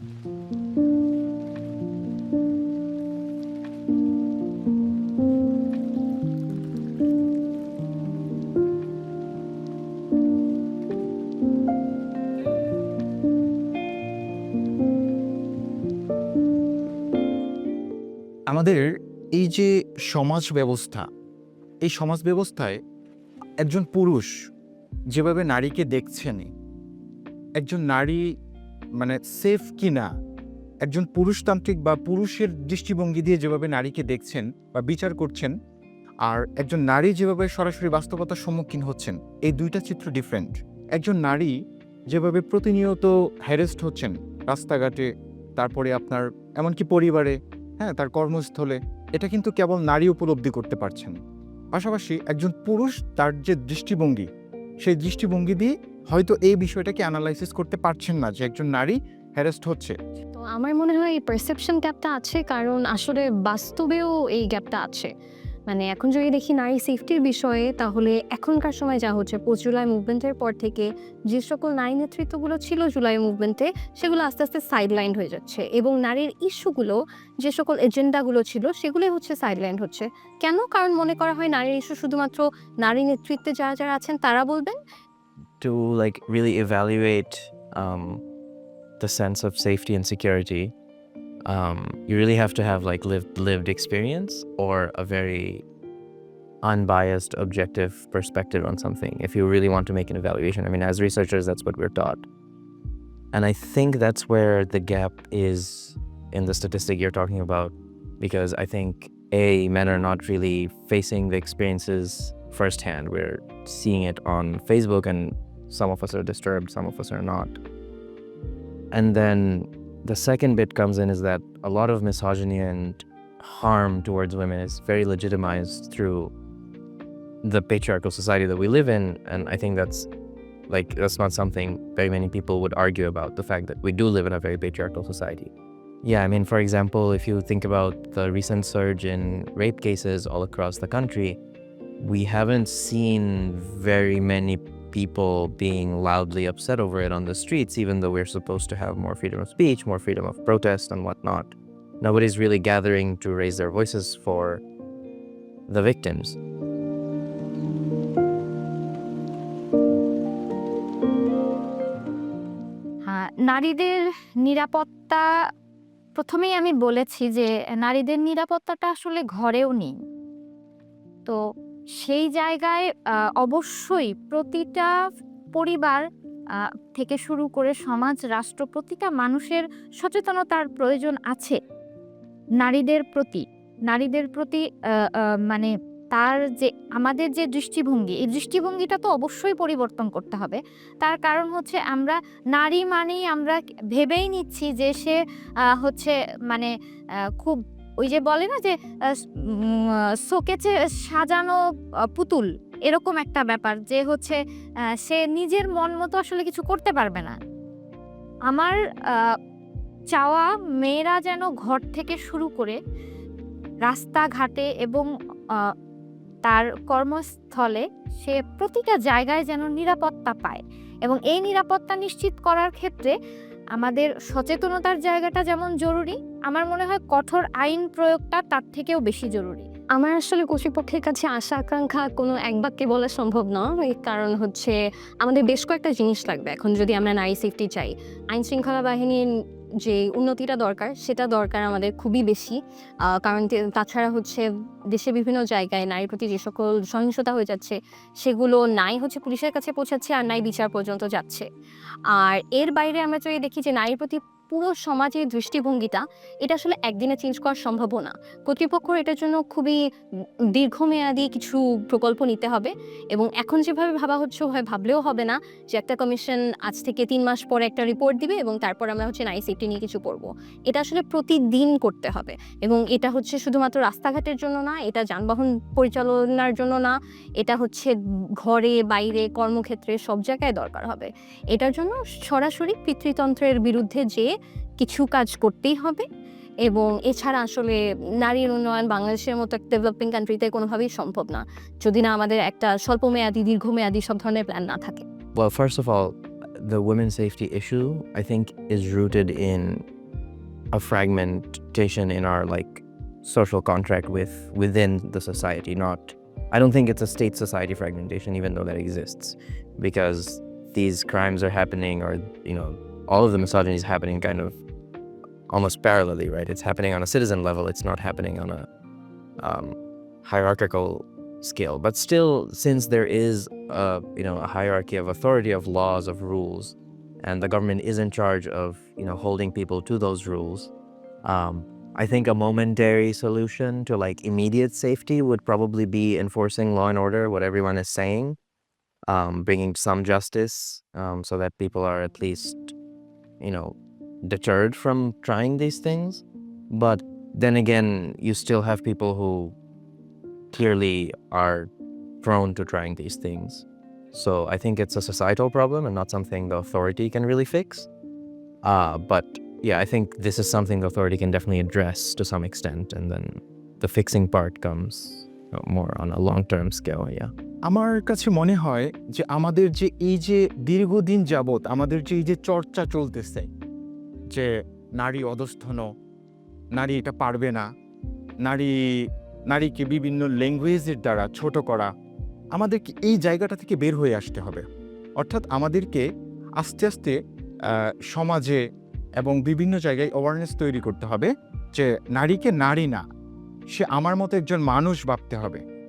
আমাদের এই যে সমাজ ব্যবস্থা, এই সমাজ ব্যবস্থায় একজন পুরুষ যেভাবে নারীকে দেখছেন একজন নারী মানে সেফ কিনা, একজন পুরুষতান্ত্রিক বা পুরুষের দৃষ্টিভঙ্গি দিয়ে যেভাবে নারীকে দেখছেন বা বিচার করছেন, আর একজন নারী যেভাবে সরাসরি বাস্তবতার সম্মুখীন হচ্ছেন, এই দুইটা চিত্র ডিফারেন্ট একজন নারী যেভাবে প্রতিনিয়ত হ্যারেস্ট হচ্ছেন রাস্তাঘাটে, তারপরে আপনার এমনকি পরিবারে হ্যাঁ তার কর্মস্থলে, এটা কিন্তু কেবল নারী উপলব্ধি করতে পারছেন। পাশাপাশি একজন পুরুষ তার যে দৃষ্টিভঙ্গি, সেই দৃষ্টিভঙ্গি দিয়ে হয়তো এই বিষয়টাকে অ্যানালাইসিস করতে পারছেন না যে একজন নারী হ্যারেস্ট হচ্ছে। তো আমার মনে হয় এই পারসেপশন গ্যাপটা আছে কারণ আসলে বাস্তবেও এই গ্যাপটা আছে। মানে এখন যদি দেখি নারী সেফটির বিষয়ে, তাহলে এখনকার সময় যা হচ্ছে পোস্ট জুলাই মুভমেন্টের পর থেকে যে সকল নারী নেতৃত্বগুলো ছিল জুলাই মুভমেন্টে সেগুলো আস্তে আস্তে সাইডলাইন হয়ে যাচ্ছে। এবং নারীর ইস্যুগুলো যে সকল এজেন্ডাগুলো ছিল, সেগুলোই হচ্ছে সাইডলাইন হচ্ছে। কেন? কারণ মনে করা হয় নারীর ইস্যু শুধুমাত্র নারী নেতৃত্বে যারা যারা আছেন, তারা বলবেন? To like really evaluate um, the sense of safety and security, um, you really have to have like lived lived experience or a very unbiased, objective perspective on something. If you really want to make an evaluation, I mean, as researchers, that's what we're taught, and I think that's where the gap is in the statistic you're talking about, because I think a men are not really facing the experiences firsthand. We're seeing it on Facebook and some of us are disturbed, some of us are not. And then the second bit comes in is that a lot of misogyny and harm towards women is very legitimized through the patriarchal society that we live in. And I think that's like, that's not something very many people would argue about the fact that we do live in a very patriarchal society. Yeah, I mean, for example, if you think about the recent surge in rape cases all across the country, we haven't seen very many people being loudly upset over it on the streets, even though we're supposed to have more freedom of speech, more freedom of protest, and whatnot. Nobody's really gathering to raise their voices for the victims. হ্যাঁ নারীদের নিরাপত্তা প্রথমেই আমি বলেছি যে নারীদের নিরাপত্তাটা আসলে ঘরেও নেই তো সেই জায়গায় অবশ্যই প্রতিটা পরিবার থেকে শুরু করে সমাজ, রাষ্ট্র, প্রতিটা মানুষের সচেতনতার প্রয়োজন আছে। নারীদের প্রতি নারীদের প্রতি মানে তার যে, আমাদের যে দৃষ্টিভঙ্গি, এই দৃষ্টিভঙ্গিটা তো অবশ্যই পরিবর্তন করতে হবে। তার কারণ হচ্ছে আমরা, নারী মানেই আমরা ভেবেই নিচ্ছি যে সে হচ্ছে মানে খুব ওই যে বলে না যে শোকেছে সাজানো পুতুল। এরকম একটা ব্যাপার যে হচ্ছে সে নিজের মন মতো আসলে কিছু করতে পারবে না। আমার চাওয়া মেয়েরা যেন ঘর থেকে শুরু করে রাস্তাঘাটে এবং তার কর্মস্থলে সে প্রতিটা জায়গায় যেন নিরাপত্তা পায়। এবং এই নিরাপত্তা নিশ্চিত করার ক্ষেত্রে আমাদের সচেতনতার জায়গাটা যেমন জরুরি, আমার মনে হয় কঠোর আইন প্রয়োগটা তার থেকেও বেশি জরুরি। আমার আসলে কর্তৃপক্ষের কাছে আশা, আকাঙ্ক্ষা কোনো এক বাক্যে বলা সম্ভব নয় কারণ হচ্ছে আমাদের বেশ কয়েকটা জিনিস লাগবে এখন যদি আমরা নারী সেফটি চাই। আইন শৃঙ্খলা বাহিনীর যে উন্নতিটা দরকার, সেটা দরকার আমাদের খুবই বেশি। কারণ তাছাড়া হচ্ছে দেশে বিভিন্ন জায়গায় নারীর প্রতি যে সকল সহিংসতা হয়ে যাচ্ছে, সেগুলো নাই হচ্ছে পুলিশের কাছে পৌঁছাচ্ছে আর নাই বিচার পর্যন্ত যাচ্ছে। আর এর বাইরে আমরা যদি দেখি যে নারীর প্রতি পুরো সমাজের দৃষ্টিভঙ্গিটা এটা আসলে একদিনে চেঞ্জ করা সম্ভব না। কর্তৃপক্ষ এটার জন্য খুবই দীর্ঘমেয়াদী কিছু প্রকল্প নিতে হবে এবং এখন যেভাবে ভাবা হচ্ছে হয় ভাবলেও হবে না যে একটা কমিশন আজ থেকে তিন মাস পরে একটা রিপোর্ট দিবে এবং তারপর আমরা হচ্ছে নারী সেফটি নিয়ে কিছু করব। এটা আসলে প্রতিদিন করতে হবে এবং এটা হচ্ছে শুধুমাত্র রাস্তাঘাটের জন্য না, এটা যানবাহন পরিচালনার জন্য না, এটা হচ্ছে ঘরে, বাইরে, কর্মক্ষেত্রে সব জায়গায় দরকার হবে। এটার জন্য সরাসরি পিতৃতন্ত্রের বিরুদ্ধে যে কিছু কাজ করতেই হবে এবং এছাড়া আসলে নারীর উন্নয়ন বাংলাদেশের মতো একটা ডেভেলপিং কান্ট্রিতে কোনোভাবেই সম্ভব না যদি না আমাদের একটা স্বল্পমেয়াদী দীর্ঘমেয়াদী সব ধরনের প্ল্যান না থাকে Well, first of all, the women's safety issue, I think, is rooted in a fragmentation in our like social contract with within the society. Not, I don't think it's a state society fragmentation, even though that exists, because these crimes are happening, or you know, all of the misogyny is happening kind of almost parallelly, right? It's happening on a citizen level. It's not happening on a um, hierarchical scale. But still, since there is a you know a hierarchy of authority, of laws, of rules, and the government is in charge of you know holding people to those rules, um, I think a momentary solution to like immediate safety would probably be enforcing law and order, what everyone is saying, um, bringing some justice, um, so that people are at least you know deterred from trying these things. But then again, you still have people who clearly are prone to trying these things. So I think it's a societal problem and not something the authority can really fix. Uh, but yeah, I think this is something the authority can definitely address to some extent. And then the fixing part comes more on a long term scale. Yeah. আমার কাছে মনে হয় যে আমাদের যে এই যে দীর্ঘদিন যাবৎ আমাদের যে এই যে চর্চা চলতেছে, যে নারী অধস্থন নারী এটা পারবে না, নারী, নারীকে বিভিন্ন ল্যাঙ্গুয়েজের দ্বারা ছোট করা, আমাদেরকে এই জায়গাটা থেকে বের হয়ে আসতে হবে। অর্থাৎ আমাদেরকে আস্তে আস্তে সমাজে এবং বিভিন্ন জায়গায় অ্যাওয়ারনেস তৈরি করতে হবে যে নারীকে নারী না, সে আমার মতো একজন মানুষ ভাবতে হবে।